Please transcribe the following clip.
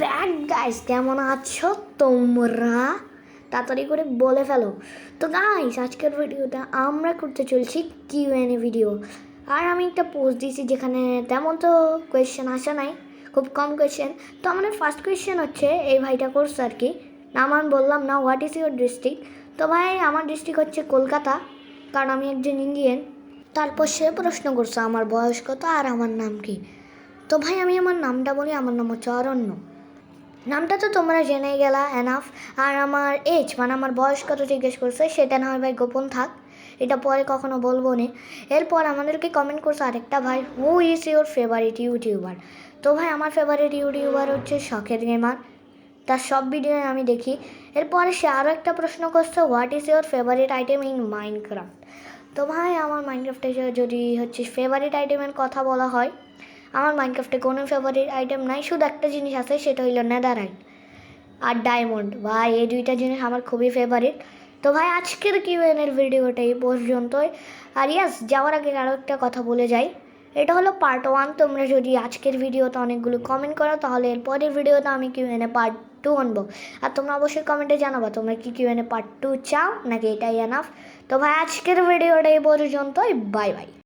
Back guys, কেমন আছো তোমরা? তাড়াতাড়ি করে বলে ফেলো। তো গাইস, আজকের ভিডিওটা আমরা করতে চলছি কিউ এন এ ভিডিও আর আমি একটা পোস্ট দিয়েছি যেখানে তেমন তো কোয়েশ্চেন আসে নাই, খুব কম কোয়েশ্চেন তো আমাদের ফার্স্ট কোয়েশ্চেন হচ্ছে এই ভাইটা করছে আর কি। নাম আমি বললাম না হোয়াট ইজ ইউর ডিস্ট্রিক্ট তো ভাই, আমার ডিস্ট্রিক্ট হচ্ছে কলকাতা, কারণ আমি একজন ইন্ডিয়ান তারপর সে প্রশ্ন করছে, আমার বয়স কত আর আমার নাম কি? তো ভাই, আমি আমার নামটা বলি, আমার নাম হচ্ছে অরণ্য। নামটা তো তোমরা জেনে গেলা এনাফ আর আমার এজ মানে আমার বয়স কত জিজ্ঞেস করছে, সেটা না হয় ভাই গোপন থাক। এটা পরে কখনো বলব না। এরপর আমাদেরকে কমেন্ট করছে আরেকটা ভাই who is your favourite YouTuber তো ভাই, আমার ফেভারিট ইউটিউবার হচ্ছে শখের গেমার। তার সব ভিডিও আমি দেখি। এরপরে সে আরও একটা প্রশ্ন করছে what is your favourite item in Minecraft তো ভাই, আমার মাইনক্রাফটে যদি হচ্ছে ফেভারিট আইটেমের কথা বলা হয় আমার মাইনক্রাফটে কোনো ফেভারিট আইটেম নাই, শুধু একটা জিনিস আছে, সেটা হইল নেদারাইট আর ডায়মন্ড ভাই, এই দুইটা জিনিস আমার খুবই ফেভারিট তো ভাই, আজকের কিউএনের ভিডিওটা এই পর্যন্তই। আর ইয়াস যাওয়ার আগে আরও একটা কথা বলে যাই। এটা হলো পার্ট ওয়ান তোমরা যদি আজকের ভিডিওতে অনেকগুলো কমেন্ট করো, তাহলে এর পরের ভিডিওতে আমি কিউএনে পার্ট টু আনব। আর তোমরা অবশ্যই কমেন্টে জানাবা, তোমরা কি কিউএনে পার্ট টু চাও, নাকি এটাই এনাফ তো ভাই, আজকের ভিডিওটা এই পর্যন্তই বাই বাই